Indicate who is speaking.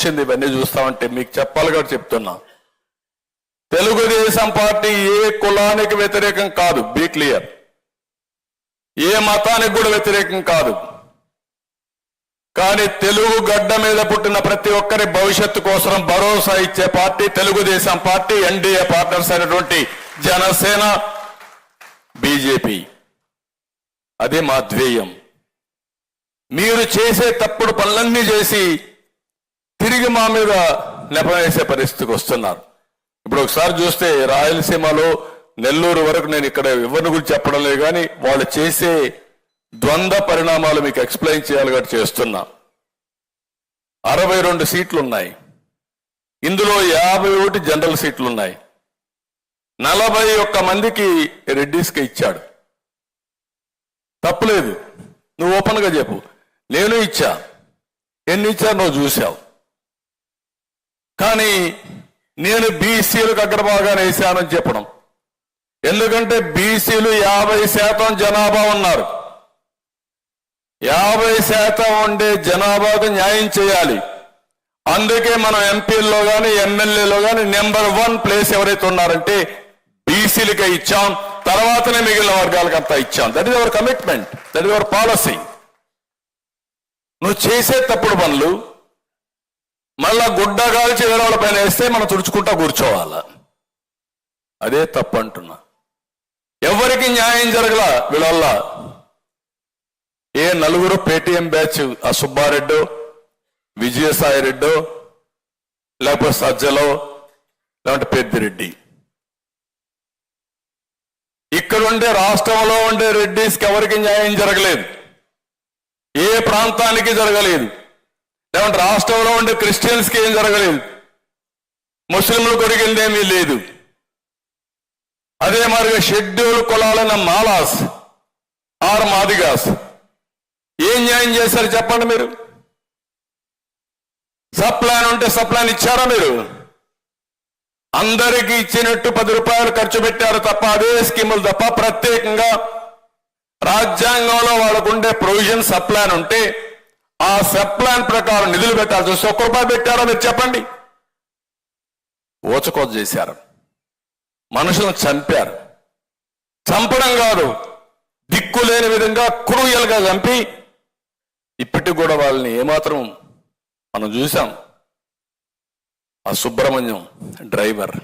Speaker 1: వచ్చింది ఇవన్నీ చూస్తామంటే మీకు చెప్పాలి కూడా చెప్తున్నా. తెలుగుదేశం పార్టీ ఏ కులానికి వ్యతిరేకం కాదు బీ క్లియర్ ఏ మతానికి కూడా వ్యతిరేకం కాదు. కానీ తెలుగు గడ్డ మీద పుట్టిన ప్రతి ఒక్కరి భవిష్యత్తు కోసం భరోసా ఇచ్చే party Telugu Desam party NDA partners అయినటువంటి జనసేన బీజేపీ అదే మా ధ్యేయం. మీరు చేసే తప్పుడు పనులన్నీ చేసి తిరిగి మా మీద నెపవేసే పరిస్థితికి వస్తున్నారు. ఇప్పుడు ఒకసారి చూస్తే రాయలసీమలో నెల్లూరు వరకు నేను ఇక్కడ ఎవరిని గురించి చెప్పడం లేదు కానీ వాళ్ళు చేసే ద్వంద్వ పరిణామాలు మీకు ఎక్స్ప్లెయిన్ చేయాలి కాబట్టి చేస్తున్నా. అరవై రెండు సీట్లు ఉన్నాయి ఇందులో యాభై ఒకటి జనరల్ సీట్లు ఉన్నాయి నలభై ఒక్క మందికి రెడ్డిస్కి ఇచ్చాడు. తప్పులేదు నువ్వు ఓపెన్గా చెప్పు. నేను ఇచ్చా. ఎన్ని ఇచ్చా నువ్వు చూసావు. కానీ నేను బీసీలకు అగ్రభాగాన్ని వేశానని చెప్పడం. ఎందుకంటే బీసీలు యాభై శాతం జనాభా ఉన్నారు. యాభై శాతం ఉండే జనాభాకు న్యాయం చేయాలి. అందుకే మనం ఎంపీల్లో కానీ ఎమ్మెల్యేలో కానీ నెంబర్ వన్ ప్లేస్ ఎవరైతే ఉన్నారంటే బీసీలకే ఇచ్చాం. తర్వాతనే మిగిలిన వర్గాలకు అంతా ఇచ్చాం. That is our commitment that is our policy నువ్వు చేసే తప్పుడు పనులు మళ్ళా గుడ్డ కాల్చి వేరే వాళ్ళ పైన వేస్తే మనం తుడుచుకుంటా కూర్చోవాల? అదే తప్పు అంటున్నా ఎవరికి న్యాయం జరగల వీళ్ళ ఏ నలుగురు పేటిఎం బ్యాచ్ ఆ సుబ్బారెడ్డో విజయసాయి రెడ్డో లేకపోతే సజ్జలో లేకుంటే పెద్దిరెడ్డి. ఇక్కడ ఉండే రాష్ట్రంలో ఉండే రెడ్డిస్కి ఎవరికి న్యాయం జరగలేదు? ఏ ప్రాంతానికి జరగలేదు? లేకుంటే రాష్ట్రంలో ఉండే క్రిస్టియన్స్కి ఏం జరగలేదు. ముస్లింలు కొరిగిందేమీ లేదు. అదే మాదిరిగా షెడ్యూల్ కులాలైన మాలాస్ ఆర్ మాదిగాస్ ఏం న్యాయం చేశారు చెప్పండి మీరు? సప్లాన్ ఉంటే సప్లాన్ ఇచ్చారా మీరు? అందరికీ ఇచ్చినట్టు పది రూపాయలు ఖర్చు పెట్టారు తప్ప అదే స్కీములు తప్ప ప్రత్యేకంగా రాజ్యాంగంలో వాళ్ళకు ఉండే ప్రొవిజన్ సప్లాన్ ఉంటే ఆ సప్లాన్ ప్రకారం నిధులు పెట్టాల్సి వస్తే ఒక్క రూపాయి పెట్టారో మీరు చెప్పండి. ఓచకోత చేశారు. మనుషులను చంపారు. చంపడం కాదు దిక్కు లేని విధంగా క్రూయల్గా చంపి ఇప్పటికి కూడా వాళ్ళని ఏమాత్రం మనం చూసాం. ఆ సుబ్రహ్మణ్యం డ్రైవర్.